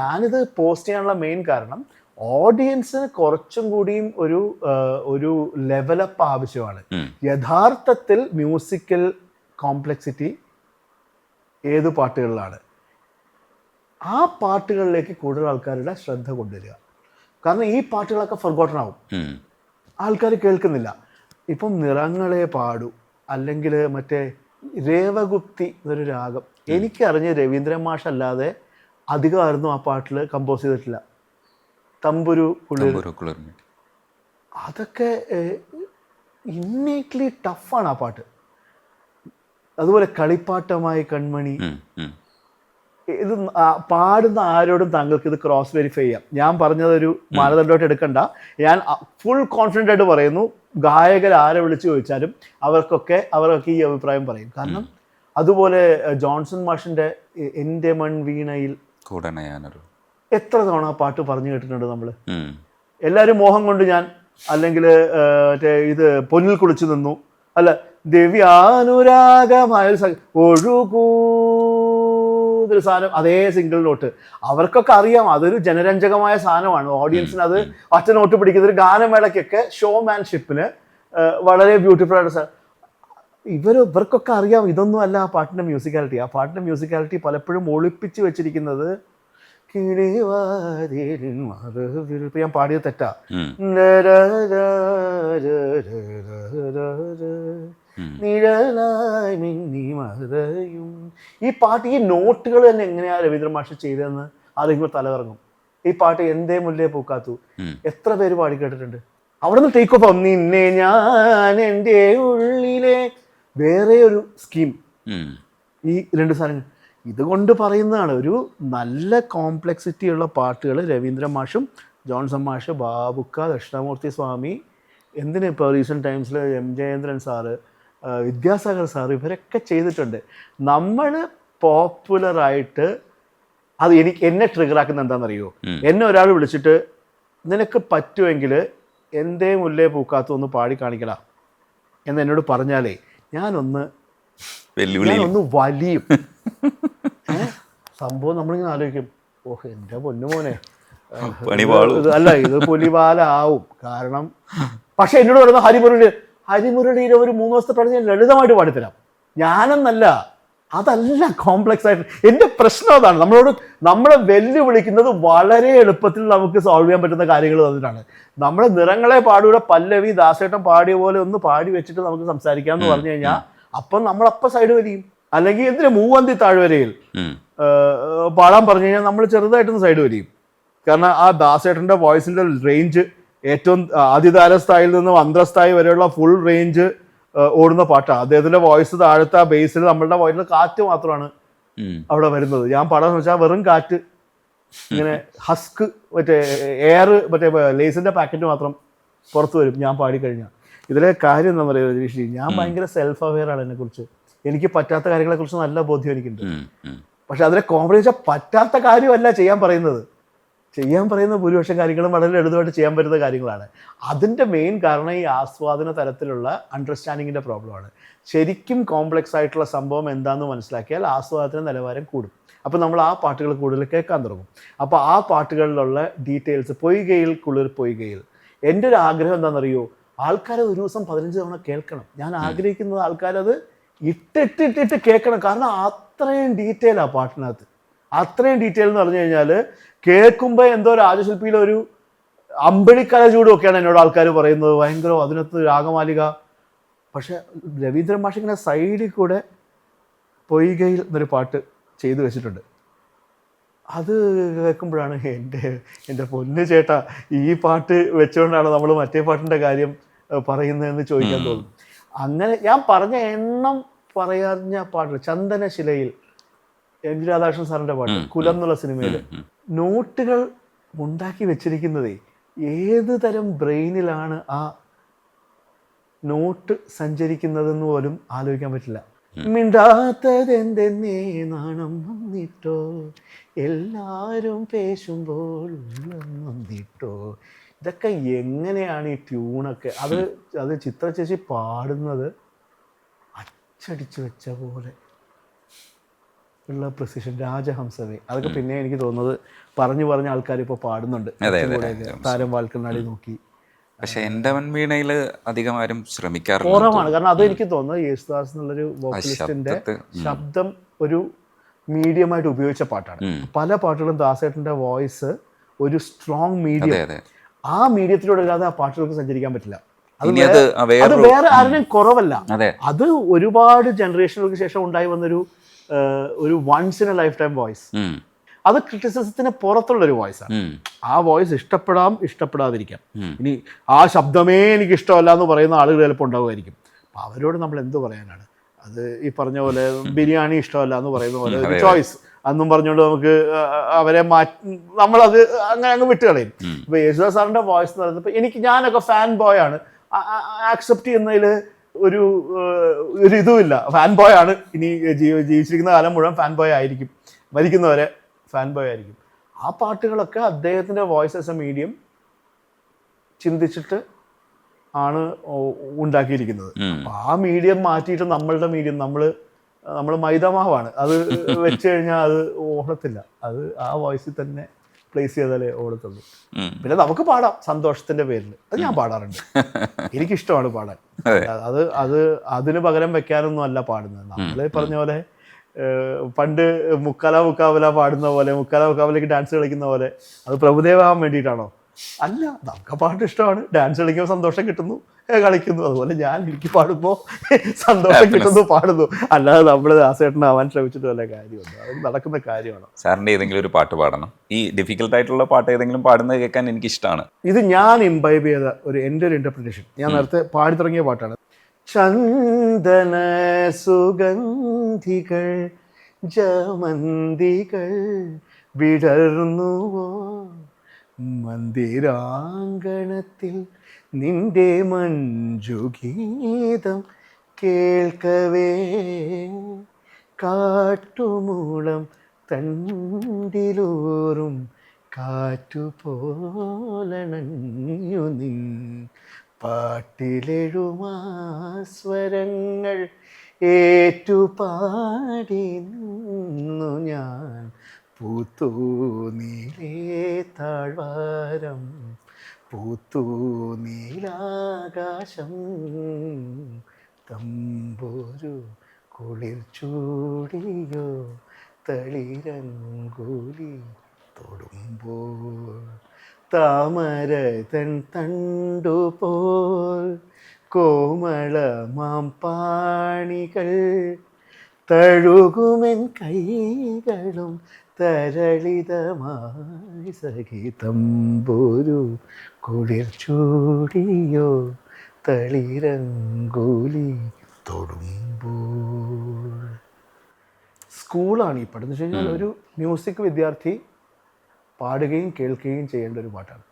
ഞാനിത് പോസ്റ്റ് ചെയ്യാനുള്ള മെയിൻ കാരണം ഓഡിയൻസിന് കുറച്ചും കൂടിയും ഒരു ഒരു ലെവലപ്പ് ആവശ്യമാണ്. യഥാർത്ഥത്തിൽ മ്യൂസിക്കൽ കോംപ്ലക്സിറ്റി ഏത് പാട്ടുകളിലാണ്? ആ പാട്ടുകളിലേക്ക് കൂടുതൽ ആൾക്കാരുടെ ശ്രദ്ധ കൊണ്ടുവരിക. കാരണം ഈ പാട്ടുകളൊക്കെ ഫർഗോട്ടൺ ആവും. ആൾക്കാർ കേൾക്കുന്നില്ല. ഇപ്പം നിറങ്ങളെ പാടു അല്ലെങ്കിൽ മറ്റേ രേവഗുപ്തി എന്നൊരു രാഗം. എനിക്കറിഞ്ഞ് രവീന്ദ്രൻ മാഷ് അല്ലാതെ അധികമായിരുന്നു ആ പാട്ടിൽ കമ്പോസ് ചെയ്തിട്ടില്ല. തമ്പുരു കുളിർ. അതൊക്കെ ഇന്നേറ്റ്ലി ടഫാണ് ആ പാട്ട്. അതുപോലെ കളിപ്പാട്ടമായി കൺമണി. ഇത് പാടുന്ന ആരോടും താങ്കൾക്ക് ഇത് ക്രോസ് വെരിഫൈ ചെയ്യാം. ഞാൻ പറഞ്ഞതൊരു മാനദണ്ഡമായിട്ട് എടുക്കണ്ട. ഞാൻ ഫുൾ കോൺഫിഡന്റ് ആയിട്ട് പറയുന്നു. ഗായകർ ആരെ വിളിച്ചു ചോദിച്ചാലും അവർക്കൊക്കെ അവരൊക്കെ ഈ അഭിപ്രായം പറയും. കാരണം അതുപോലെ ജോൺസൺ മാഷിന്റെ എന്റെ മൺ മൺവീണയിൽ കൂടെ ഞാനൊരു എത്ര തവണ ആ പാട്ട് പറഞ്ഞു കേട്ടിട്ടുണ്ട് നമ്മൾ. എല്ലാവരും മോഹം കൊണ്ട് ഞാൻ അല്ലെങ്കിൽ മറ്റേ ഇത് പൊന്നിൽ കുളിച്ചു നിന്നു. അല്ല ദിവ്യാനുരാഗമായ ഒരു സ- ഒഴുകൂ ഇതൊരു സാധനം അതേ സിംഗിൾ നോട്ട് അവർക്കൊക്കെ അറിയാം അതൊരു ജനരഞ്ജകമായ സാധനമാണ്. ഓഡിയൻസിന് അത് ഒറ്റ നോട്ട് പിടിക്കുന്ന ഒരു ഗാനമേളയ്ക്കൊക്കെ ഷോമാൻഷിപ്പിന് വളരെ ബ്യൂട്ടിഫുൾ ആയിട്ട് ഇവർ ഇവർക്കൊക്കെ അറിയാം ഇതൊന്നും അല്ല ആ പാട്ടിന്റെ മ്യൂസിക്കാലിറ്റി ആ പാട്ടിന്റെ മ്യൂസിക്കാലിറ്റി പലപ്പോഴും ഒളിപ്പിച്ച് വെച്ചിരിക്കുന്നത് ഇപ്പൊ ഞാൻ പാടിയത് തെറ്റാ. നിഴലായി മിന്നി മറയും. ഈ പാട്ട് ഈ നോട്ടുകൾ തന്നെ എങ്ങനെയാ രവീന്ദ്ര മാഷ് ചെയ്തതെന്ന് ആരെങ്കിലും തലകറങ്ങും. ഈ പാട്ട് എന്തേ മുല്ലേ പൂക്കാത്തു. എത്ര പേര് പാടി കേട്ടിട്ടുണ്ട്. അവിടെ നിന്ന് ടേക്ക് ഓഫ് നിന്നെ ഞാൻ എന്റെ ഉള്ളിലെ വേറെ ഒരു സ്കീം. ഈ രണ്ട് സാധനങ്ങൾ ഇതുകൊണ്ട് പറയുന്നതാണ് ഒരു നല്ല കോംപ്ലക്സിറ്റി ഉള്ള പാട്ടുകൾ രവീന്ദ്ര മാഷും ജോൺസൺ മാഷ് ബാബുക്ക ദക്ഷിണാമൂർത്തി സ്വാമി എന്തിന് ഇപ്പോൾ recent ടൈംസിൽ M Jayendran sir Vidyasagar sir ഇവരൊക്കെ ചെയ്തിട്ടുണ്ട് നമ്മൾ പോപ്പുലറായിട്ട് അത് എനിക്ക് എന്നെ ട്രിഗറാക്കുന്ന എന്താണെന്നറിയോ. എന്നെ ഒരാൾ വിളിച്ചിട്ട് നിനക്ക് പറ്റുമെങ്കിൽ എന്തേ മുല്ലേ പൂക്കാത്തു ഒന്ന് പാടി കാണിക്കടാ എന്ന് എന്നോട് പറഞ്ഞാലേ ഞാനൊന്ന് ഞാനൊന്ന് വലിയും. സംഭവം നമ്മളിങ്ങനെ ആലോചിക്കും. ഓഹ് എന്റെ പൊന്നുമോനെ അല്ല ഇത് പുലിവാലാവും. കാരണം പക്ഷെ എന്നോട് പറയുന്ന ഹരിമുരളി ഹരിമുരളിയുടെ ഒരു മൂന്ന് ദിവസത്തെ പാട്ട് ഞാൻ ലളിതമായിട്ട് പാടിത്തരാം. ഞാനെന്നല്ല അതല്ല കോംപ്ലക്സ് ആയിട്ട്. എന്റെ പ്രശ്നം അതാണ്. നമ്മളോട് നമ്മളെ വെല്ലുവിളിക്കുന്നത് വളരെ എളുപ്പത്തിൽ നമുക്ക് സോൾവ് ചെയ്യാൻ പറ്റുന്ന കാര്യങ്ങൾ തന്നിട്ടാണ്. നമ്മളെ നിറങ്ങളെ പാടിയുടെ പല്ലവി ദാസേട്ടൻ പാടിയ പോലെ ഒന്ന് പാടി വെച്ചിട്ട് നമുക്ക് സംസാരിക്കാം എന്ന് പറഞ്ഞു കഴിഞ്ഞാൽ അപ്പം നമ്മളപ്പം സൈഡ് വലിയും. അല്ലെങ്കിൽ എന്തിനു മൂവന്തി താഴ്വരയിൽ? പാടാൻ പറഞ്ഞു കഴിഞ്ഞാൽ നമ്മൾ ചെറുതായിട്ടൊന്ന് സൈഡ് വലിയും. കാരണം ആ ദാസേട്ടന്റെ വോയിസിന്റെ റേഞ്ച് ഏറ്റവും ആദിതാരസ്ഥായിൽ നിന്ന് അന്തസ്ഥായി വരെയുള്ള ഫുൾ റേഞ്ച് ഓടുന്ന പാട്ടാണ് അദ്ദേഹത്തിന്റെ വോയിസ് താഴത്തെ ആ ബേസിൽ നമ്മളുടെ വോയിസിൽ കാറ്റ് മാത്രമാണ് അവിടെ വരുന്നത്. ഞാൻ പാടാൻ വെച്ചാൽ വെറും കാറ്റ് ഇങ്ങനെ ഹസ്ക് മറ്റേ എയർ മറ്റേ ലേസിന്റെ പാക്കറ്റ് മാത്രം പുറത്ത് വരും. ഞാൻ പാടിക്കഴിഞ്ഞാൽ ഇതിലെ കാര്യം എന്താ പറയുക രജനീഷ്? ഞാൻ ഭയങ്കര സെൽഫ് അവെയർ ആണ് എന്നെക്കുറിച്ച് എനിക്ക് പറ്റാത്ത കാര്യങ്ങളെ കുറിച്ച് നല്ല ബോധ്യം എനിക്കുണ്ട്. പക്ഷെ അതിലെ വെച്ചാൽ പറ്റാത്ത കാര്യമല്ല ചെയ്യാൻ പറയുന്നത്. ചെയ്യാൻ പറയുന്ന ഭൂരിപക്ഷം കാര്യങ്ങളും വളരെ ലളിതമായിട്ട് ചെയ്യാൻ പറ്റുന്ന കാര്യങ്ങളാണ്. അതിന്റെ മെയിൻ കാരണം ഈ ആസ്വാദന തലത്തിലുള്ള അണ്ടർസ്റ്റാൻഡിങ്ങിന്റെ പ്രോബ്ലമാണ് ശരിക്കും കോംപ്ലക്സ് ആയിട്ടുള്ള സംഭവം എന്താണെന്ന് മനസ്സിലാക്കിയാൽ ആസ്വാദന നിലവാരം കൂടും. അപ്പോൾ നമ്മൾ ആ പാട്ടുകൾ കൂടുതൽ കേൾക്കാൻ തുടങ്ങും. അപ്പോൾ ആ പാട്ടുകളിലുള്ള ഡീറ്റെയിൽസ് പൊയ്കയിൽ കുളിർ പൊയ്കയിൽ. എന്റെ ഒരു ആഗ്രഹം എന്താണെന്നറിയോ? ആൾക്കാരെ ഒരു ദിവസം പതിനഞ്ച് തവണ കേൾക്കണം. ഞാൻ ആഗ്രഹിക്കുന്നത് ആൾക്കാരത് ഇട്ടിട്ടിട്ടിട്ട് കേൾക്കണം. കാരണം അത്രയും ഡീറ്റെയിൽ ആ പാട്ടിനകത്ത്. അത്രയും ഡീറ്റെയിൽ എന്ന് പറഞ്ഞു കഴിഞ്ഞാൽ കേൾക്കുമ്പോൾ എന്തോ രാജശില്പിയിലെ ഒരു അമ്പിളിക്കല ചൂടുമൊക്കെയാണ് എന്നോട് ആൾക്കാർ പറയുന്നത്. ഭയങ്കര അതിനകത്ത് രാഗമാലിക. പക്ഷെ രവീന്ദ്രൻ മാഷ് ഇങ്ങനെ സൈഡിൽ കൂടെ പൊയ്കയിൽ എന്നൊരു പാട്ട് ചെയ്തു വെച്ചിട്ടുണ്ട്. അത് കേൾക്കുമ്പോഴാണ് എന്റെ എന്റെ പൊന്ന് ചേട്ടാ ഈ പാട്ട് വെച്ചുകൊണ്ടാണ് നമ്മൾ മറ്റേ പാട്ടിന്റെ കാര്യം പറയുന്നതെന്ന് ചോദിക്കാൻ തോന്നും അങ്ങനെ ഞാൻ പറഞ്ഞ എണ്ണം പറയാഞ്ഞ പാട്ട് ചന്ദനശിലയിൽ എം ജി രാധാകൃഷ്ണൻ സാറിന്റെ പാട്ട് കുലം എന്നുള്ള സിനിമയിൽ. നോട്ടുകൾ ഉണ്ടാക്കി വെച്ചിരിക്കുന്നതേ ഏത് തരം ബ്രെയിനിലാണ് ആ നോട്ട് സഞ്ചരിക്കുന്നതെന്ന് പോലും ആലോചിക്കാൻ പറ്റില്ല. മിണ്ടാത്തതെന്തെന്നേ നാണം വന്നിട്ടോ? എല്ലാരും പേശുമ്പോൾ വന്നിട്ടോ? ഇതൊക്കെ എങ്ങനെയാണ് ഈ ട്യൂണൊക്കെ? അത് അത് ചിത്ര ചേച്ചി പാടുന്നത് അച്ചടിച്ചു വെച്ച പോലെ. ഉള്ള പ്രസിഷൻ രാജഹംസവേ അതൊക്കെ പിന്നെ എനിക്ക് തോന്നുന്നത് പറഞ്ഞു പറഞ്ഞ ആൾക്കാർ ഇപ്പോൾ പാടുന്നുണ്ട്. താരം വാൽക്കണ്ണാടി നോക്കി. പക്ഷെ എന്റെ വൻവീണയിൽ അധികം ആരും ശ്രമിക്കാറില്ല കുറവാണ്. കാരണം അത് എനിക്ക് തോന്നുന്നത് യേശുദാസ് എന്നുള്ളൊരു വോക്കലിസ്റ്റിന്റെ ശബ്ദം ഒരു മീഡിയമായിട്ട് ഉപയോഗിച്ച പാട്ടാണ്. പല പാട്ടുകളും ദാസേട്ടന്റെ വോയിസ് ഒരു സ്ട്രോങ് മീഡിയം ആ മീഡിയത്തിലൂടെ അല്ലാതെ ആ പാട്ടുകൾക്ക് സഞ്ചരിക്കാൻ പറ്റില്ല. അത് വേറെ ആരുടെയും കുറവല്ല. അത്. ഒരുപാട് ജനറേഷനുകൾക്ക് ശേഷം ഉണ്ടായി വന്നൊരു ഒരു once in a lifetime voice അത് ക്രിറ്റിസിസത്തിന് പുറത്തുള്ള ഒരു വോയിസ് ആണ് ആ വോയിസ് ഇഷ്ടപ്പെടാം ഇഷ്ടപ്പെടാതിരിക്കാം. ഇനി ആ ശബ്ദമേ എനിക്ക് ഇഷ്ടമല്ല എന്ന് പറയുന്ന ആളുകൾ ചിലപ്പോൾ ഉണ്ടാവുമായിരിക്കും. അപ്പം അവരോട് നമ്മൾ എന്ത് പറയാനാണ്? അത് ഈ പറഞ്ഞ പോലെ ബിരിയാണി ഇഷ്ടമല്ല എന്ന് പറയുന്ന പോലെ ഒരു ചോയ്സ് അന്നും പറഞ്ഞുകൊണ്ട് നമുക്ക് അവരെ മാറ്റി നമ്മളത് അങ്ങനെ അങ്ങ് വിട്ടുകളയും കളയും. ഇപ്പൊ യേശുദാസ് സാറിന്റെ വോയിസ് എന്ന് പറയുന്നത് എനിക്ക് ഞാനൊക്കെ ഫാൻ ബോയ് ആണ്. ആക്സെപ്റ്റ് ചെയ്യുന്നതിൽ ഒരു ഒരു ഇതുമില്ല. ഫാൻ ബോയ് ആണ്. ഇനി ജീവിച്ചിരിക്കുന്ന കാലം മുഴുവൻ ഫാൻ ബോയ് ആയിരിക്കും. മരിക്കുന്നവരെ ഫാൻ ബോയ് ആയിരിക്കും. ആ പാട്ടുകളൊക്കെ അദ്ദേഹത്തിന്റെ വോയിസ് ആസ് എ മീഡിയം ചിന്തിച്ചിട്ട് ആണ് ഉണ്ടാക്കിയിരിക്കുന്നത്. അപ്പൊ ആ മീഡിയം മാറ്റിയിട്ട് നമ്മളുടെ മീഡിയം നമ്മൾ നമ്മൾ മൈദമാവാണ്. അത് വെച്ച് കഴിഞ്ഞാൽ അത് ഓടത്തില്ല അത് ആ വോയിസിൽ തന്നെ പ്ലേസ് ചെയ്താലേ ഓടത്തുള്ളൂ പിന്നെ നമുക്ക് പാടാം സന്തോഷത്തിന്റെ പേരിൽ അത് ഞാൻ പാടാറുണ്ട്. എനിക്കിഷ്ടമാണ് പാടാൻ. അത്. അത് അതിന് പകരം വെക്കാനൊന്നും അല്ല പാടുന്നത്. നമ്മൾ പറഞ്ഞ പോലെ പണ്ട് മുക്കാല മുക്കാവല പാടുന്ന പോലെ മുക്കാല മുക്കാവലേക്ക് ഡാൻസ് കളിക്കുന്ന പോലെ അത് പ്രഭുദേവാൻ വേണ്ടിയിട്ടാണോ? അല്ല നമുക്ക് പാട്ട് ഇഷ്ടമാണ്. ഡാൻസ് കളിക്കുമ്പോൾ സന്തോഷം കിട്ടുന്നു കളിക്കുന്നു. അതുപോലെ ഞാൻ എനിക്ക് പാടുമ്പോൾ സന്തോഷം കിട്ടുന്നു പാടുന്നു. അല്ലാതെ നമ്മൾ ദാസേട്ടനാവാൻ ശ്രമിച്ചിട്ട് വല്ല കാര്യമുണ്ട്? അത് നടക്കുന്ന കാര്യമാണ്? സാറിന്റെ ഏതെങ്കിലും ഒരു പാട്ട് പാടണം. ഈ ഡിഫിക്കൽട്ട് ആയിട്ടുള്ള പാട്ട് ഏതെങ്കിലും പാടുന്നത് കേൾക്കാൻ എനിക്ക് ഇഷ്ടമാണ് ഇത് ഞാൻ ഇംബൈബ് ചെയ്ത ഒരു എന്റെ ഒരു ഇന്റർപ്രിട്ടേഷൻ ഞാൻ നേരത്തെ പാടി തുടങ്ങിയ പാട്ടാണ്. ചന്ദന സുഗന്ധികൾ ജമന്തികൾ വിടർന്നുവോ? മന്ദിരാങ്കണത്തിൽ നിന്റെ മഞ്ജുഗീതം കേൾക്കവേ. കാട്ടുമൂളം തണ്ടിലൂറും കാറ്റുപോലണഞ്ഞു നീ. പാട്ടിലെഴുമാസ്വരങ്ങൾ ഏറ്റുപാടി ഞാൻ. പൂത്തൂ നീലേ താഴ്വാരം പൂത്തു നീലാകാശം. തമ്പൂരു കുളിർ ചൂടിയോ തളിരങ്കൂലി തൊടുമ്പോൾ. താമര തൻ തണ്ടുപോൽ കോമളമാം പാണികൾ തഴുകുമെൻ കൈകളും തരളിതമായി സഹിതമ്പൊരു കുളിർ ചൂടിയോ തളിരങ്കുലി തൊടുമ്പോൾ. സ്കൂളാണ് ഈ പാട്ട് എന്ന് വെച്ച് കഴിഞ്ഞാൽ ഒരു മ്യൂസിക് വിദ്യാർത്ഥി പാടുകയും കേൾക്കുകയും ചെയ്യേണ്ട ഒരു പാട്ടാണ്.